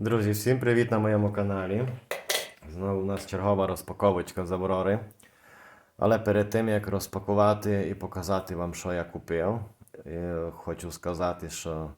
Друзі, всім привіт на моєму каналі. Знову у нас чергова розпаковочка з Аврори. Але перед тим як розпакувати і показати вам, що я купив, е, хочу сказати, що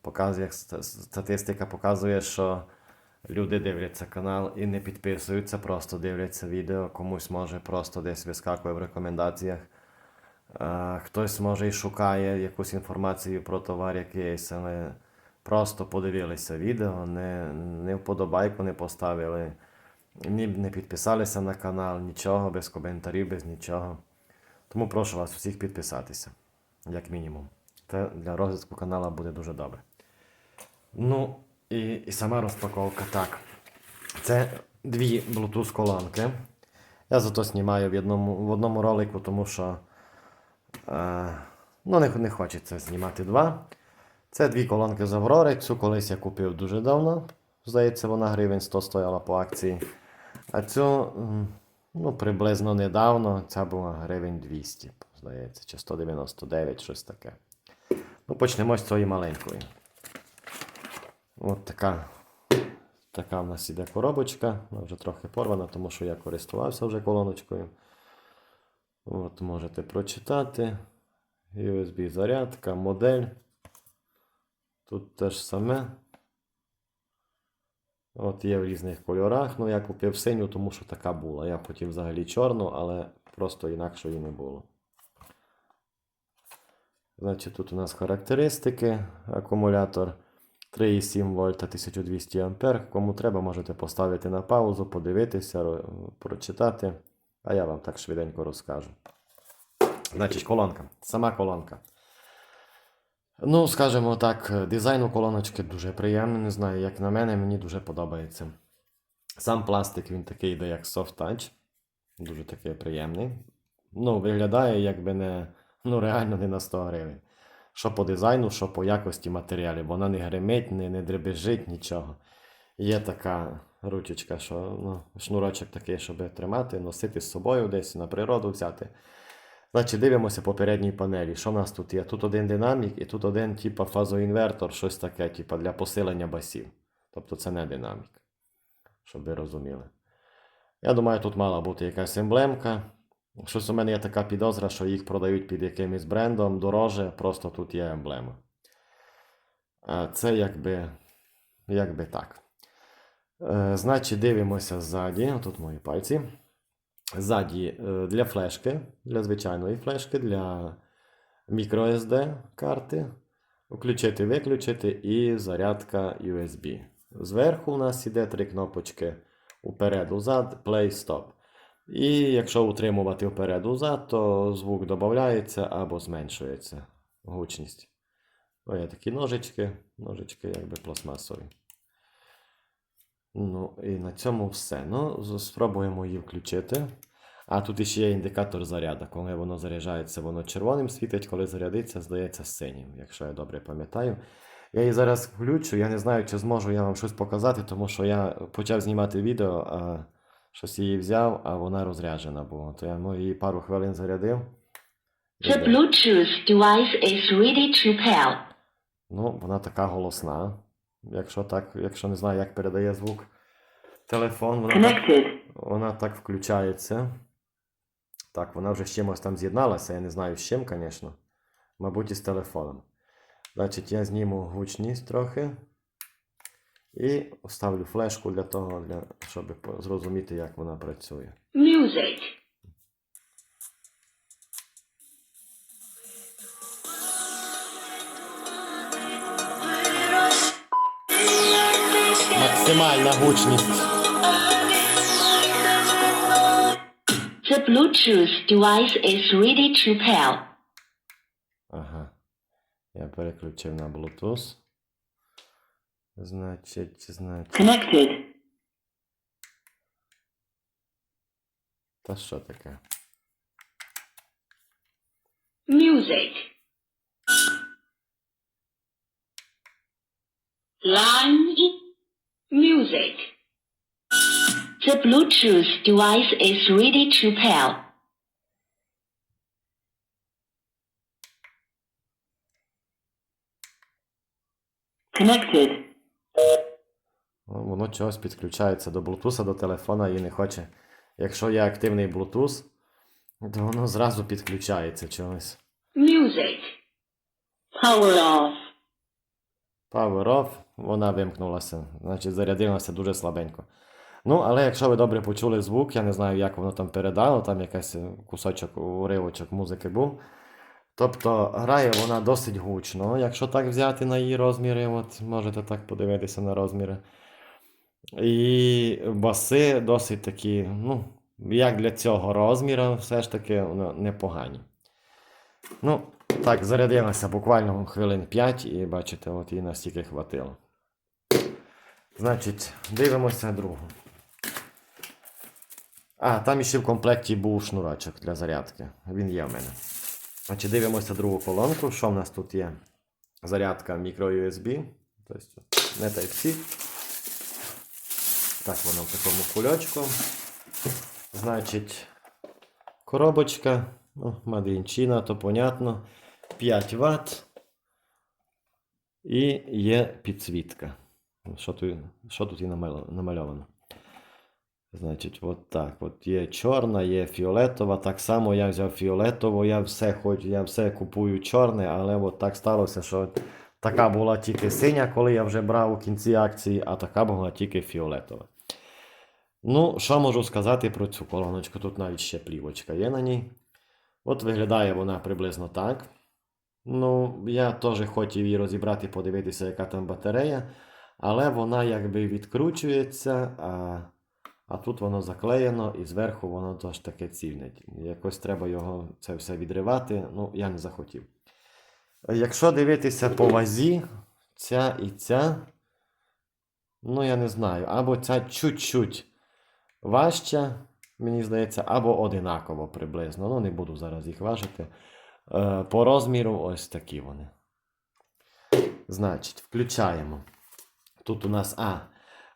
показ, як ста- статистика показує, що люди дивляться канал і не підписуються, просто дивляться відео. Комусь може просто десь вискакує в рекомендаціях. Хтось може і шукає якусь інформацію про товар якийсь, але просто подивилися відео, не, не вподобайку не поставили, ні, не підписалися на канал, нічого, без коментарів, без нічого. Тому прошу вас всіх підписатися, як мінімум. Це для розвитку каналу буде дуже добре. Ну, і, і сама розпаковка так. Це дві Bluetooth колонки. Я зато знімаю в одному, в одному ролику, тому що е, ну, не, не хочеться знімати два. Це дві колонки з Аврори. Цю колись я купив дуже давно. Здається, вона гривень 100 стояла по акції. А цю ну, приблизно недавно. Ця була гривень 200, здається, чи 199, щось таке. Ну, почнемо з цієї маленької. От така, така в нас іде коробочка. Вона вже трохи порвана, тому що я користувався вже колоночкою. От можете прочитати. USB зарядка, модель. Тут те ж саме. От є в різних кольорах. Ну, я купив синю, тому що така була. Я хотів взагалі чорну, але просто інакшої не було. Значить, тут у нас характеристики. Акумулятор 3,7 вольта 1200 ампер. Кому треба, можете поставити на паузу, подивитися, прочитати. А я вам так швиденько розкажу. Значить, колонка. Сама колонка. Ну, скажімо так, дизайн у колоночки дуже приємний. Не знаю, як на мене, мені дуже подобається. Сам пластик він такий йде, як soft touch. Дуже такий приємний. Ну, виглядає, якби не, ну, реально не на 100 гривень. Що по дизайну, що по якості матеріалів. Вона не гримить, не, не дребезжить, нічого. Є така ручечка, що ну, шнурочок такий, щоб тримати, носити з собою десь на природу взяти. Значить, дивимося по передній панелі. Що в нас тут є? Тут один динамік і тут один, типа, фазоінвертор, щось таке, типа, для посилення басів. Тобто це не динамік. Щоб ви розуміли. Я думаю, тут мала бути якась емблемка. Щось у мене є така підозра, що їх продають під якимось брендом дороже, просто тут є емблема. А це якби, якби так. Е, значить, дивимося ззаді. Тут мої пальці. Ззаді е, для флешки, для звичайної флешки, для microSD карти. Включити, виключити і зарядка USB. Зверху у нас іде три кнопочки уперед, узад, play, stop. І якщо утримувати вперед узад, то звук додається або зменшується гучність. Є такі ножички, ножички якби пластмасові. Ну, і на цьому все. Ну, спробуємо її включити. А тут іще є індикатор заряду. Коли воно заряджається, воно червоним світить, коли зарядиться, здається синім, якщо я добре пам'ятаю. Я її зараз включу, я не знаю, чи зможу я вам щось показати, тому що я почав знімати відео, а щось її взяв, а вона розряджена була. То я ну, її пару хвилин зарядив. The Bluetooth device is ready to pair. Ну, вона така голосна. Якщо так, якщо не знаю, як передає звук телефон, вона так, вона так включається. Так, вона вже з чимось там з'єдналася, я не знаю з чим, звісно. Мабуть, із телефоном. Значить, я зніму гучність трохи. І вставлю флешку для того, для, щоб зрозуміти, як вона працює. Music. Максимальна гучність. The Bluetooth device is ready to pair. Ага. Я переключив на Bluetooth. Значить, значить. Connected. Та що таке? Music. Line in- music. The Bluetooth device is ready to pair. Connected. воно чогось підключається до Bluetooth, до телефона і не хоче. Якщо є активний Bluetooth, то воно зразу підключається чогось. Music. Power off. Power off, вона вимкнулася, значить зарядилася дуже слабенько. Ну, але якщо ви добре почули звук, я не знаю, як воно там передало, там якийсь е, кусочок, уривочок музики був. Тобто грає вона досить гучно. Якщо так взяти на її розміри, от можете так подивитися на розміри. І баси досить такі, ну, як для цього розміру, все ж таки ну, непогані. Ну, так, зарядилася буквально хвилин 5 і бачите, от їй настільки хватило. Значить, дивимося другу. А, там іще в комплекті був шнурочок для зарядки. Він є в мене. Значить, дивимося другу колонку. Що в нас тут є? Зарядка microUSB. Тобто не Type-C. Так, воно в такому кульочку. Значить, коробочка. Ну, China, то понятно. 5 Вт. І є підсвітка. Що тут, що тут і намальовано? Значить, от так. От є чорна, є фіолетова. Так само я взяв фіолетову, я все хочу, я все купую чорне, але от так сталося, що така була тільки синя, коли я вже брав у кінці акції, а така була тільки фіолетова. Ну, що можу сказати про цю колоночку? Тут навіть ще плівочка є на ній. От виглядає вона приблизно так. Ну, я теж хотів її розібрати, подивитися, яка там батарея. Але вона якби відкручується, а, а тут воно заклеєно і зверху воно теж таке цільне. Якось треба його це все відривати. Ну, я не захотів. Якщо дивитися по вазі, ця і ця, ну я не знаю, або ця чуть-чуть важча, мені здається, або одинаково приблизно. Ну, не буду зараз їх важити. Е, По розміру ось такі вони. Значить, включаємо. Тут у нас, а,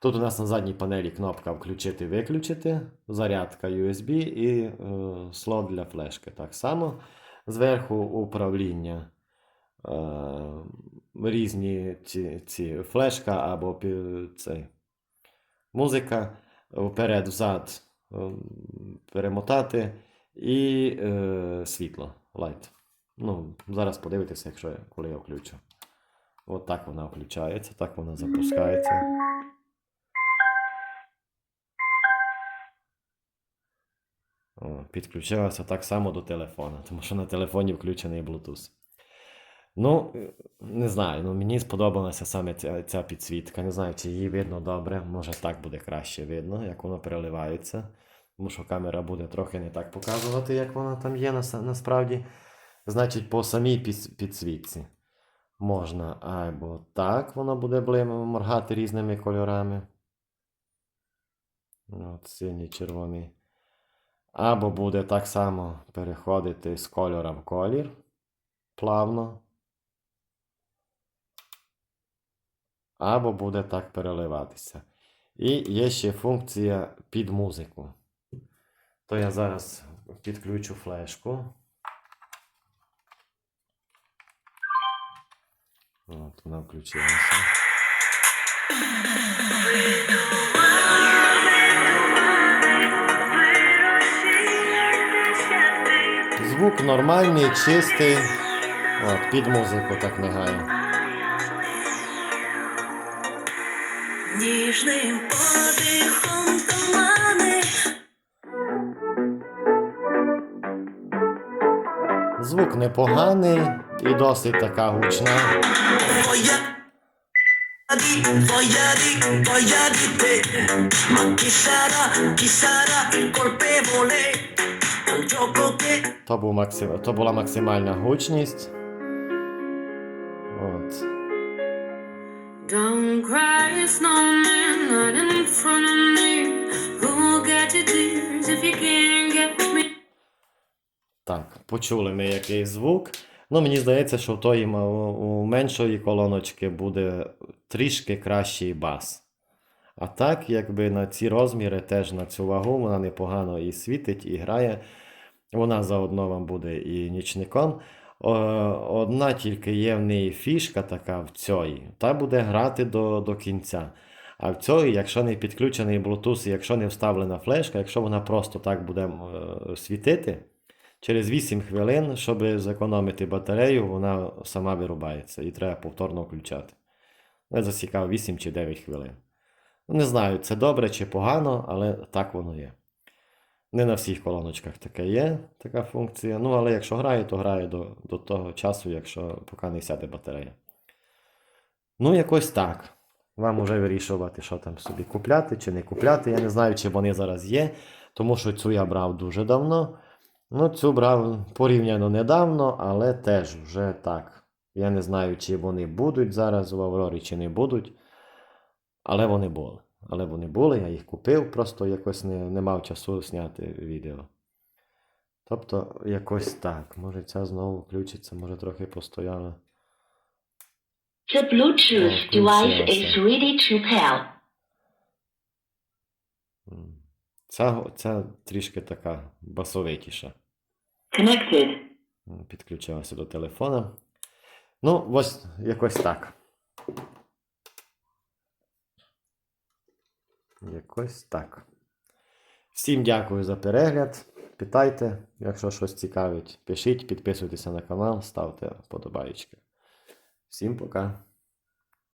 тут у нас на задній панелі кнопка включити-виключити, зарядка USB і е, слот для флешки. Так само. Зверху управління. Е, різні ці, ці флешка або цей, музика. Вперед, взад е, перемотати і е, світло, light. Ну, зараз подивитися, якщо я, коли я включу. От так вона включається, так вона запускається. О, підключилася так само до телефона, тому що на телефоні включений Bluetooth. Ну, не знаю, ну мені сподобалася саме ця, ця підсвітка. Не знаю, чи її видно добре. Може так буде краще видно, як воно переливається. Тому що камера буде трохи не так показувати, як воно там є насправді. Значить, по самій підсвітці можна або так, воно буде моргати різними кольорами. От, синій, червоний. Або буде так само переходити з кольора в колір плавно. Або буде так переливатися. І є ще функція під музику. То я зараз підключу флешку. От, вона включилася. Звук нормальний, чистий. От, під музику так мигає. Ніжним подихом тумани Звук непоганий і досить така гучна. То, був максим... то була максимальна гучність. От. Don't cry, snowman, not in front of me. Who'll get your tears if you can't get me? Так, почули ми який звук. Ну, мені здається, що в тої у меншої колоночки буде трішки кращий бас. А так, якби на ці розміри, теж на цю вагу, вона непогано і світить, і грає. Вона заодно вам буде і нічником. Одна тільки є в неї фішка така в цій, та буде грати до, до кінця. А в цій, якщо не підключений Bluetooth, якщо не вставлена флешка, якщо вона просто так буде е, світити, через 8 хвилин, щоб зекономити батарею, вона сама вирубається і треба повторно включати. Я засікав 8 чи 9 хвилин. Не знаю, це добре чи погано, але так воно є. Не на всіх колоночках таке є, така функція. Ну, але якщо грає, то грає до, до того часу, якщо поки не сяде батарея. Ну, якось так. Вам уже вирішувати, що там собі купляти чи не купляти. Я не знаю, чи вони зараз є, тому що цю я брав дуже давно. Ну, цю брав порівняно недавно, але теж вже так. Я не знаю, чи вони будуть зараз в Аврорі, чи не будуть. Але вони були. Але вони були, я їх купив, просто якось не, не мав часу зняти відео. Тобто, якось так. Може ця знову включиться, може трохи постояла. The Bluetooth device is ready to pair. Ця, ця трішки така басовитіша. Connected. Підключилася до телефона. Ну, ось якось так. Якось так. Всім дякую за перегляд. Питайте, якщо щось цікавить, пишіть, підписуйтеся на канал, ставте вподобайки. Всім пока.